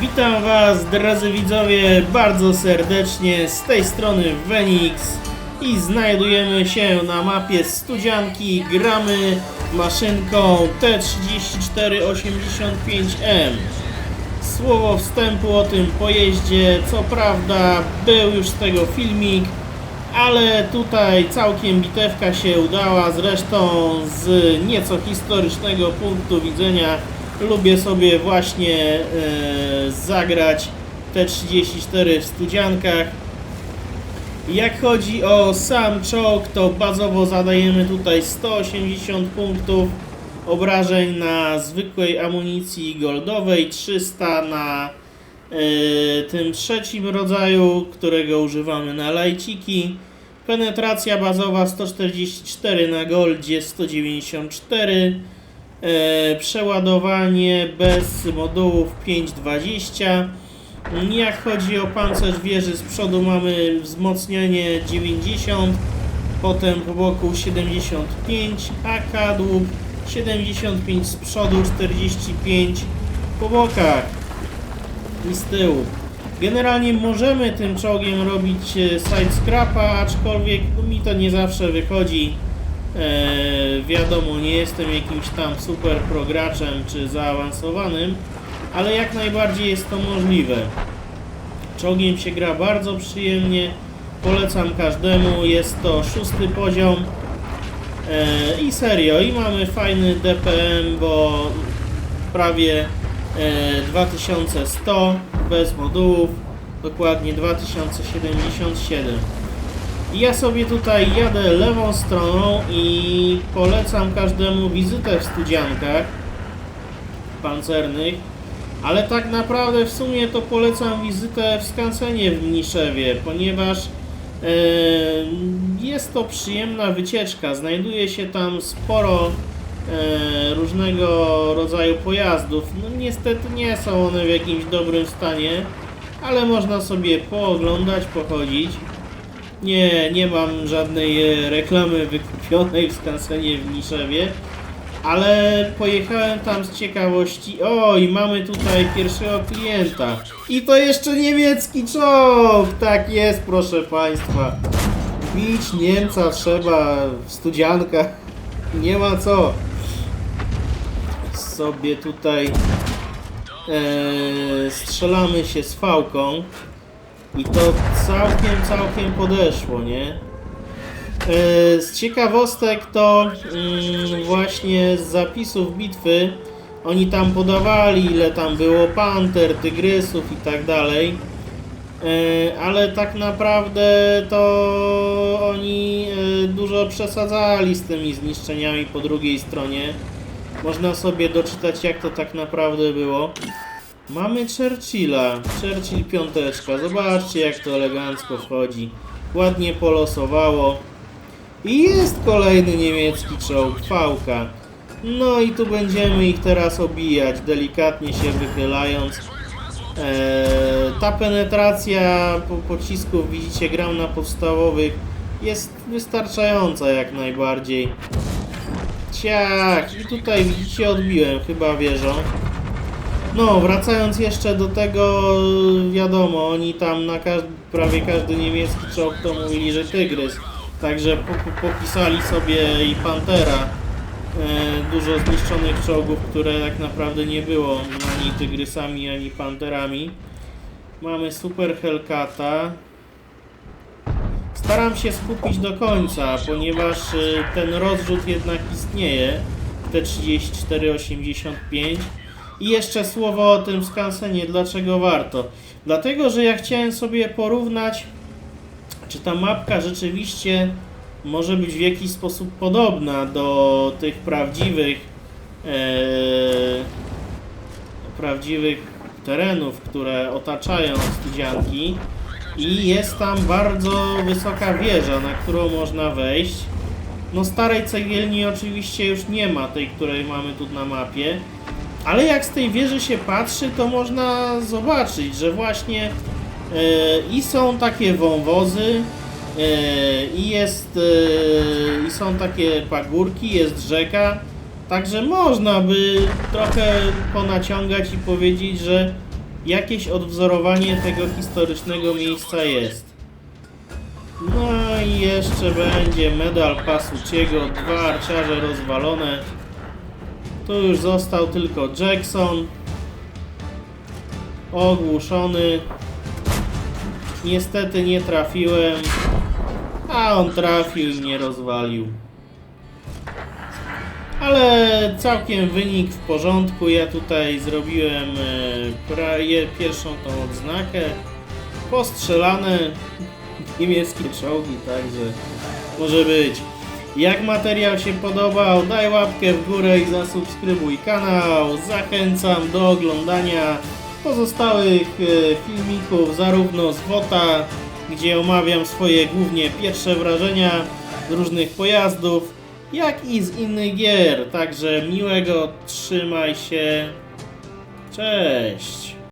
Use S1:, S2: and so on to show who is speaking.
S1: Witam Was, drodzy widzowie, bardzo serdecznie z tej strony Wenix i znajdujemy się na mapie Studzianki. Gramy maszynką T3485M. Słowo wstępu o tym pojeździe, co prawda był już z tego filmik, ale tutaj całkiem bitewka się udała, zresztą z nieco historycznego punktu widzenia lubię sobie właśnie e, zagrać T34 w studziankach. Jak chodzi o sam czołg, to bazowo zadajemy tutaj 180 punktów obrażeń na zwykłej amunicji goldowej, 300 na e, tym trzecim rodzaju, którego używamy na lajciki. Penetracja bazowa 144 na goldzie 194. E, przeładowanie bez modułów 520. Jak chodzi o pancerz wieży z przodu mamy wzmocnienie 90, potem po boku 75, a kadłub 75 z przodu, 45 po bokach i z tyłu. Generalnie możemy tym czołgiem robić e, side scrapa, aczkolwiek mi to nie zawsze wychodzi. E, wiadomo, nie jestem jakimś tam super prograczem czy zaawansowanym, ale jak najbardziej jest to możliwe. Czołgiem się gra bardzo przyjemnie, polecam każdemu, jest to szósty poziom e, i serio, i mamy fajny DPM, bo prawie e, 2100 bez modułów, dokładnie 2077. Ja sobie tutaj jadę lewą stroną i polecam każdemu wizytę w studziankach pancernych, ale tak naprawdę w sumie to polecam wizytę w skansenie w Mniszewie, ponieważ e, jest to przyjemna wycieczka. Znajduje się tam sporo e, różnego rodzaju pojazdów. No niestety nie są one w jakimś dobrym stanie, ale można sobie pooglądać, pochodzić. Nie, nie mam żadnej e, reklamy wykupionej w skansenie w Niszewie, ale pojechałem tam z ciekawości. O, i mamy tutaj pierwszego klienta. I to jeszcze niemiecki czołg! Tak jest, proszę Państwa. Bić Niemca trzeba w studziankach. Nie ma co. Sobie tutaj e, strzelamy się z fałką. I to całkiem, całkiem podeszło, nie? E, Z ciekawostek to mm, właśnie z zapisów bitwy oni tam podawali ile tam było panter, tygrysów i tak dalej. E, Ale tak naprawdę to oni e, dużo przesadzali z tymi zniszczeniami po drugiej stronie. Można sobie doczytać jak to tak naprawdę było. Mamy Churchilla, Churchill piąteczka, zobaczcie jak to elegancko wchodzi. Ładnie polosowało. I jest kolejny niemiecki czołg, Fałka. No i tu będziemy ich teraz obijać, delikatnie się wychylając. Eee, ta penetracja po pocisków, widzicie, gram na podstawowych, jest wystarczająca jak najbardziej. Ciach, i tutaj widzicie, odbiłem chyba wieżą. No, wracając jeszcze do tego, wiadomo, oni tam na każ prawie każdy niemiecki czołg to mówili, że tygrys. Także po popisali sobie i Pantera. E, dużo zniszczonych czołgów, które tak naprawdę nie było ani tygrysami, ani panterami. Mamy Super Hellcata. Staram się skupić do końca, ponieważ e, ten rozrzut jednak istnieje. T3485. I jeszcze słowo o tym skansenie, dlaczego warto. Dlatego, że ja chciałem sobie porównać, czy ta mapka rzeczywiście może być w jakiś sposób podobna do tych prawdziwych e, prawdziwych terenów, które otaczają studzianki i jest tam bardzo wysoka wieża, na którą można wejść. No starej cegielni oczywiście już nie ma, tej, której mamy tu na mapie, ale jak z tej wieży się patrzy, to można zobaczyć, że właśnie e, i są takie wąwozy, e, i jest e, i są takie pagórki, jest rzeka, także można by trochę ponaciągać i powiedzieć, że jakieś odwzorowanie tego historycznego miejsca jest. No i jeszcze będzie medal Pasuciego, dwa arciarze rozwalone. Tu już został tylko Jackson. Ogłuszony. Niestety nie trafiłem. A on trafił i mnie rozwalił. Ale całkiem wynik w porządku. Ja tutaj zrobiłem e, pierwszą tą odznakę. Postrzelane niemieckie czołgi, także może być. Jak materiał się podobał, daj łapkę w górę i zasubskrybuj kanał. Zachęcam do oglądania pozostałych e, filmików, zarówno z WOTA, gdzie omawiam swoje głównie pierwsze wrażenia różnych pojazdów, jak i z innych gier. Także miłego, trzymaj się. Cześć.